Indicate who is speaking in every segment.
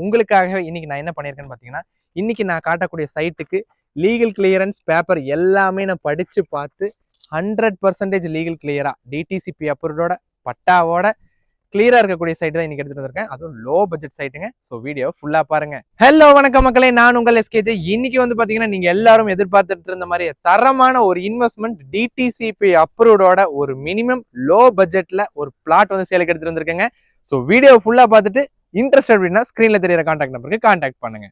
Speaker 1: உங்களுக்காக இன்னைக்கு நான் என்ன பண்ணியிருக்கேன்னு பார்த்தீங்கன்னா இன்னைக்கு நான் காட்டக்கூடிய சைட்டுக்கு லீகல் கிளியரன்ஸ் பேப்பர் எல்லாமே நான் படித்து பார்த்து ஹண்ட்ரட் பர்சன்டேஜ் லீகல் கிளியராக டிடிசிபி அப்ரூவோட பட்டாவோட கிளியராக இருக்கக்கூடிய சைட் தான் இன்னைக்கு எடுத்துட்டு வந்திருக்கேன். அதுவும் லோ பட்ஜெட் சைட்டுங்க ஸோ வீடியோ ஃபுல்லாக பாருங்க. ஹலோ வணக்கம் மக்களே. நான் உங்கள் எஸ்கேஜே இன்னைக்கு வந்து பார்த்தீங்கன்னா நீங்கள் எல்லாரும் எதிர்பார்த்துட்டு இருந்த மாதிரி தரமான ஒரு இன்வெஸ்ட்மெண்ட் டிடிசிபி அப்ரூவோட ஒரு மினிமம் லோ பட்ஜெட்டில் ஒரு பிளாட் வந்து சேலுக்கு எடுத்துட்டு வந்திருக்கேங்க. ஸோ வீடியோ ஃபுல்லாக பார்த்துட்டு இன்ட்ரெஸ்ட் அப்படின்னா ஸ்க்ரீனில் தெரியற கான்டாக்ட் நம்பருக்கு கான்டாக்ட் பண்ணுங்க.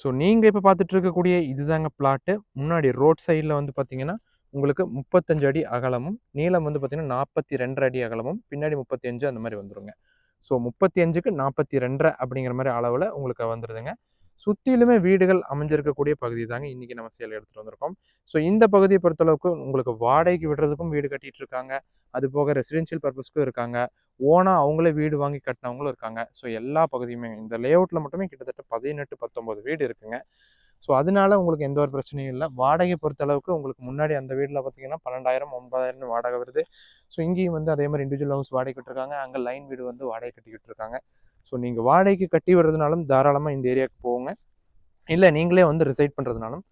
Speaker 1: ஸோ நீங்கள் இப்போ பார்த்துட்டு இருக்கக்கூடிய இதுதாங்க பிளாட்டு முன்னாடி ரோட் சைடில் வந்து பார்த்தீங்கன்னா உங்களுக்கு முப்பத்தஞ்சு அடி அகலமும் நீளம் வந்து பார்த்தீங்கன்னா நாற்பத்தி ரெண்டரை அடி அகலமும் பின்னாடி முப்பத்தி அஞ்சு அந்த மாதிரி வந்துருங்க. ஸோ முப்பத்தி அஞ்சுக்கு நாற்பத்தி ரெண்டரை அப்படிங்கிற மாதிரி அளவில் உங்களுக்கு வந்துடுதுங்க சுற்றிலுமே வீடுகள் அமைஞ்சிருக்கக்கூடிய பகுதி தாங்க இன்றைக்கி நம்ம சேல் எடுத்துகிட்டு வந்திருக்கோம். ஸோ இந்த பகுதியை பொறுத்தளவுக்கு உங்களுக்கு வாடகைக்கு விடுறதுக்கும் வீடு கட்டிகிட்டு இருக்காங்க அது போக ரெசிடென்ஷியல் பர்பஸ்க்கும் இருக்காங்க. ஓனாக அவங்களே வீடு வாங்கி கட்டினவங்களும் இருக்காங்க. ஸோ எல்லா பகுதியுமே இந்த லேஅவுட்டில் மட்டுமே கிட்டத்தட்ட பதினெட்டு பத்தொம்போது வீடு இருக்குங்க. ஸோ அதனால உங்களுக்கு எந்த ஒரு பிரச்சனையும் இல்லை. வாடகை பொறுத்தளவுக்கு உங்களுக்கு முன்னாடி அந்த வீட்டில் பார்த்தீங்கன்னா பன்னெண்டாயிரம் ஒன்பதாயிரம் வாடகை வருது. ஸோ இங்கேயும் வந்து அதே மாதிரி இண்டிவிஜுவல் ஹவுஸ் வாடகை கட்டிருக்காங்க. அங்கே லைன் வீடு வந்து வாடகை கட்டிக்கிட்டு இருக்காங்க ஸோ நீங்கள் வாடகைக்கு கட்டி வர்றதுனாலும் தாராளமாக இந்த ஏரியாவுக்கு போ இல்லை நீங்களே வந்து ரிசைட் பண்ணுறதுனாலும்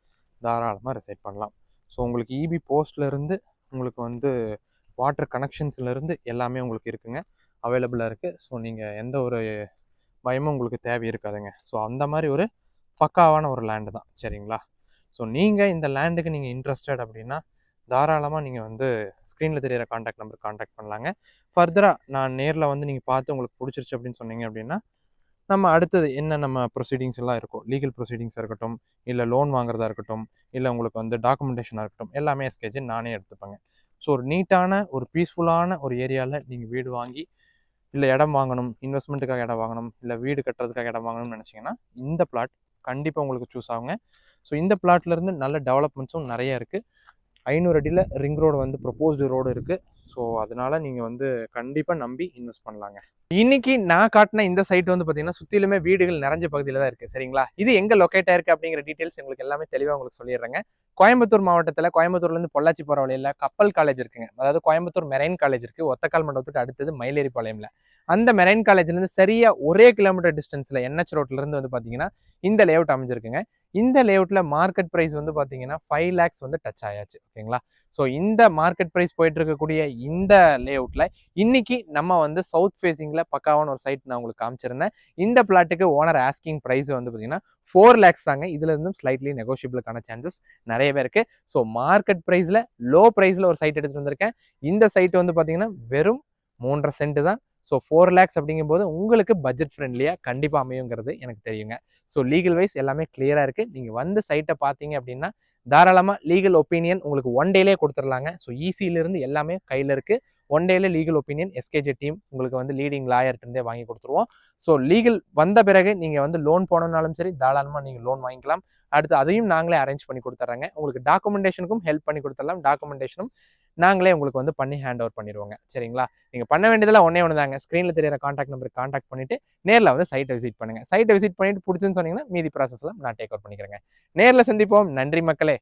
Speaker 1: தாராளமாக ரிசைட் பண்ணலாம். ஸோ உங்களுக்கு இபி போஸ்ட்லேருந்து உங்களுக்கு வந்து வாட்டர் கனெக்ஷன்ஸ்லேருந்து எல்லாமே உங்களுக்கு இருக்குங்க. அவைலபிளாக இருக்குது ஸோ நீங்கள் எந்த ஒரு பயமும் உங்களுக்கு தேவை இருக்காதுங்க. ஸோ அந்த மாதிரி ஒரு பக்காவான ஒரு லேண்டு தான். சரிங்களா? ஸோ நீங்கள் இந்த லேண்டுக்கு நீங்கள் இன்ட்ரெஸ்டட் அப்படின்னா தாராளமாக நீங்கள் வந்து ஸ்க்ரீனில் தெரியிற காண்டாக்ட் நம்பர் காண்டாக்ட் பண்ணலாங்க. ஃபர்தராக நான் நேரில் வந்து நீங்கள் பார்த்து உங்களுக்கு பிடிச்சிருச்சு அப்படின்னு சொன்னீங்க அப்படின்னா நம்ம அடுத்தது என்ன நம்ம ப்ரொசீடிங்ஸ் எல்லாம் இருக்கும்? லீகல் ப்ரொசீடிங்ஸாக இருக்கட்டும் இல்லை லோன் வாங்குறதா இருக்கட்டும் இல்லை உங்களுக்கு வந்து டாக்குமெண்டேஷனாக இருக்கட்டும் எல்லாமே எஸ்கேஜ் நானே எடுத்துப்பேங்க. ஸோ ஒரு நீட்டான ஒரு பீஸ்ஃபுல்லான ஒரு ஏரியாவில் நீங்கள் வீடு வாங்கி இல்லை இடம் வாங்கணும் இன்வெஸ்ட்மெண்ட்டுக்காக இடம் வாங்கணும் இல்லை வீடு கட்டுறதுக்காக இடம் வாங்கணும்னு நினச்சிங்கன்னா இந்த பிளாட் கண்டிப்பாக உங்களுக்கு சூஸ் ஆகுங்க. ஸோ இந்த பிளாட்லேருந்து நல்ல டெவலப்மெண்ட்ஸும் நிறைய இருக்குது ஐநூறு அடியில் ரிங் ரோடு வந்து ப்ரொப்போஸ்டு ரோடு இருக்குது ஸோ அதனால நீங்கள் வந்து கண்டிப்பாக நம்பி இன்வெஸ்ட் பண்ணலாங்க. இன்னைக்கு நான் காட்டின இந்த சைட் வந்து பார்த்தீங்கன்னா சுற்றிலுமே வீடுகள் நிறைஞ்ச பகுதியில் தான் இருக்குது சரிங்களா? இது எங்கே லொக்கேட் ஆயிருக்கு அப்படிங்கிற டீட்டெயில்ஸ் உங்களுக்கு எல்லாமே தெளிவாக உங்களுக்கு சொல்லிடுறேங்க. கோயம்புத்தூர் மாவட்டத்தில் கோயம்புத்தூர்லேருந்து பொள்ளாச்சி போகிற வழியில் கப்பல் காலேஜ் இருக்குங்க. அதாவது கோயம்புத்தூர் மெரைன் காலேஜ் இருக்குது ஒத்தக்கால் மண்டபத்துக்கு அடுத்தது மயிலேறிப்பாளையம்ல அந்த மெரைன் காலேஜ்லேருந்து சரியாக ஒரே கிலோமீட்டர் டிஸ்டன்ஸில் என்ஹெச் ரோட்லேருந்து வந்து பார்த்தீங்கன்னா இந்த லேஅவுட் அமைஞ்சிருக்குங்க. இந்த லேஅவுட்டில் மார்க்கெட் ப்ரைஸ் வந்து பார்த்தீங்கன்னா ஃபைவ் லேக்ஸ் வந்து டச் ஆயாச்சு. ஓகேங்களா? ஸோ இந்த மார்க்கெட் ப்ரைஸ் போயிட்டு இருக்கக்கூடிய இந்த லேஅவுட்டில் இன்றைக்கி நம்ம வந்து சவுத் ஃபேஸிங்கில் பக்காவான ஒரு சைட் நான் உங்களுக்கு காமிச்சிருந்தேன். இந்த பிளாட்டுக்கு ஓனர் ஆஸ்கிங் ப்ரைஸ் வந்து பார்த்தீங்கன்னா ஃபோர் லேக்ஸ் தாங்க. இதுலேருந்தும் ஸ்லைட்லி நெகோஷியபிளுக்கான சான்சஸ் நிறையவே இருக்குது ஸோ மார்க்கெட் ப்ரைஸில் லோ ப்ரைஸில் ஒரு சைட் எடுத்துகிட்டு வந்திருக்கேன். இந்த சைட் வந்து பார்த்தீங்கன்னா வெறும் மூன்றரை சென்ட் தான். ஸோ ஃபோர் லேக்ஸ் அப்படிங்கும்போது உங்களுக்கு பட்ஜெட் ஃப்ரெண்ட்லியாக கண்டிப்பாக அமையுங்கிறது எனக்கு தெரியுங்க. ஸோ லீகல் வைஸ் எல்லாமே கிளியராக இருக்குது நீங்கள் வந்து சைட்டை பார்த்தீங்க அப்படின்னா தாராளமாக லீகல் ஒப்பீனியன் உங்களுக்கு ஒன் டேலே கொடுத்துடலாங்க ஸோ ஈஸியிலிருந்து எல்லாமே கையில் இருக்குது ஒன் டேல லீகல் ஒப்பீனியன் எஸ்கேஜே டீம் உங்களுக்கு வந்து லீடிங் லாயர்கிட்டருந்தே வாங்கி கொடுத்துருவோம். ஸோ லீகல் வந்த பிறகு நீங்கள் வந்து லோன் போனோம்னாலும் சரி தாராளமாக நீங்கள் லோன் வாங்கிக்கலாம். அடுத்து அதையும் நாங்களே அரேஞ்ச் பண்ணி கொடுத்துட்றாங்க உங்களுக்கு டாக்குமெண்டேஷனுக்கும் ஹெல்ப் பண்ணி கொடுத்துடலாம். டாக்குமெண்டேஷனும் நாங்களே உங்களுக்கு வந்து பண்ணி ஹேண்ட் ஓவர் பண்ணிடுவோங்க. சரிங்களா? நீங்கள் பண்ண வேண்டியதெல்லாம் ஒன்றே ஒன்று தாங்க. ஸ்க்ரீனில் தெரியிற காண்டாக்ட் நம்பருக்கு காண்டாக்ட் பண்ணிட்டு நேரில் வந்து சைட்டை விசிட் பண்ணுங்கள் சைட்டை விசிட் பண்ணிவிட்டு பிடிச்சுன்னு சொன்னீங்கன்னா மீதி ப்ராசஸ்லாம் நான் டேக் அவுட் பண்ணிக்கிறேங்க. நேரில் சந்திப்போம். நன்றி மக்களே.